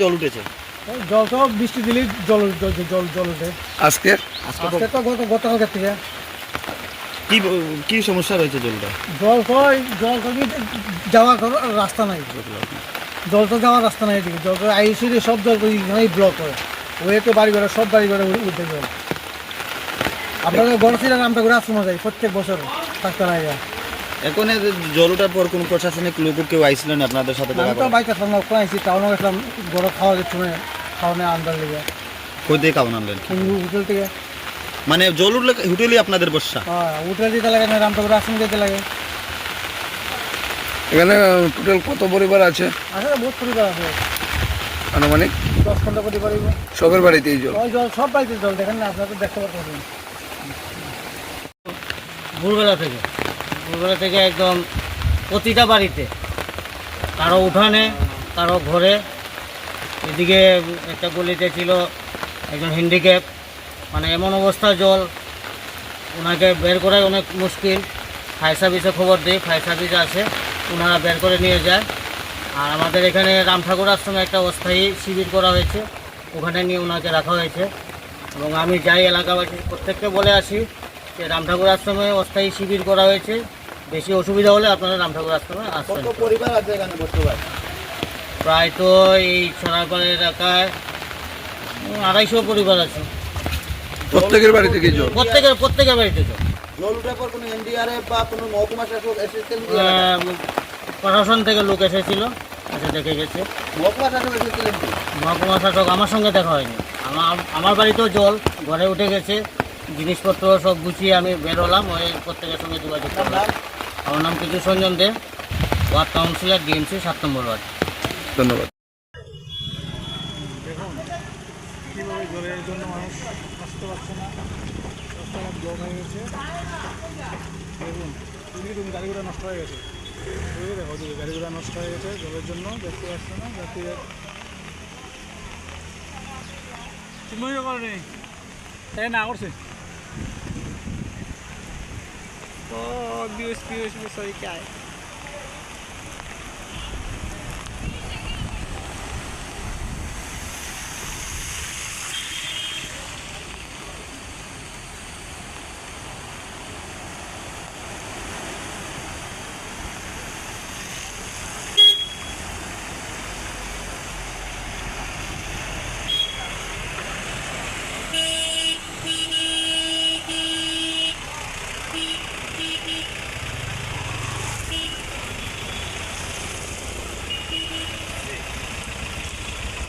জল উঠেছে। জল তো বৃষ্টি দিলেই জল জল জল উঠে। আজকে? আজকে তো গতকালকে থেকে। কি কি সমস্যা রয়েছে জলটা? জল তো জল তো কি যাওয়ার কোনো রাস্তা নাই। জল তো যাওয়ার রাস্তা নাই এদিকে। জল আইসি সব জল তো এইখানেই ব্লক করে ওই তো বাড়ি ঘরে সব বাড়ি ঘরে উঠে জল আপনাদের গণশিলা নামটা করে আশ্রমে যাই প্রত্যেক বছর থাকতে নাই এখন জল ওঠার পর কোনো প্রশাসনিক লোক কেউ আইছিলেন আপনাদের সাথে আমি তো? বাইক আসলাম ওখানে আইসি টাউনে গেছিলাম গরম খাওয়া না খাওয়ানে আন্দার লেগে। কই থেকে খাওয়ান আনলেন হোটেল থেকে। মানে জল উঠলে হোটেলই আপনাদের বর্ষা। হ্যাঁ হোটেল দিতে লাগে না রামটাপুর আশ্রম দিতে লাগে। এখানে টোটাল কত পরিবার আছে? আসলে বহুত পরিবার আছে। আনুমানিক? দশ পনেরো কোটি পরিবার সবের বাড়িতে এই জল? ওই জল সব বাড়িতে জল দেখেন না আপনারা তো দেখতে পাচ্ছেন ভোরবেলা থেকে। ভোরবেলা থেকে একদম প্রতিটা বাড়িতে। কারও উঠানে কারও ঘরে। এদিকে একটা গলিতে ছিল একজন হ্যান্ডিক্যাপ মানে এমন অবস্থা জল ওনাকে বের করাই অনেক মুশকিল। ফায়ার সার্ভিসে খবর দিই ফায়ার সার্ভিস আছে ওনারা বের করে নিয়ে যায়। আর আমাদের এখানে রাম ঠাকুর আশ্রমে একটা অস্থায়ী শিবির করা হয়েছে ওখানে নিয়ে ওনাকে রাখা হয়েছে। এবং আমি যাই এলাকাবাসী প্রত্যেককে বলে আসি যে রাম ঠাকুর আশ্রমে অস্থায়ী শিবির করা হয়েছে। বেশি অসুবিধা হলে আপনারা রাম ঠাকুর আশ্রমে আসবেন। কত পরিবার আছে এখানে বর্তমান প্রায় তো এই ছড়াপাড়া এলাকায় আড়াইশো পরিবার আছে। প্রত্যেকের বাড়ি থেকে জল? প্রত্যেকের প্রত্যেকের বাড়িতে তো জল উঠার পর কোনো এনডিআরএফ বা কোনো মহকুমা শাসক এসেছেন প্রশাসন থেকে লোক এসেছিল এসে দেখে গেছে। মহকুমা শাসক এসেছিলেন মহকুমা শাসক আমার সঙ্গে দেখা হয়নি। আমার আমার বাড়িতেও জল ঘরে উঠে গেছে। জিনিসপত্র সব গুছিয়ে আমি বেরোলাম ওই প্রত্যেকের সঙ্গে যোগাযোগ করলাম। আমার নাম কিছু Sanjan De ward councillor DMC সাত নম্বর ওয়ার্ড। ধন্যবাদ। কীভাবে জলের জন্য মানুষ আসতে পারছে না? রাস্তাঘাট ব্লক হয়ে গেছে। দেখুন গাড়ি ঘোড়া নষ্ট হয়ে গেছে। দেখো ওদিকে গাড়ি ঘোড়া নষ্ট হয়ে গেছে জলের জন্য দেখতে পাচ্ছে না যাতে করে তাই না, করছে। তো বিএস পিএস সবাই কে আয়।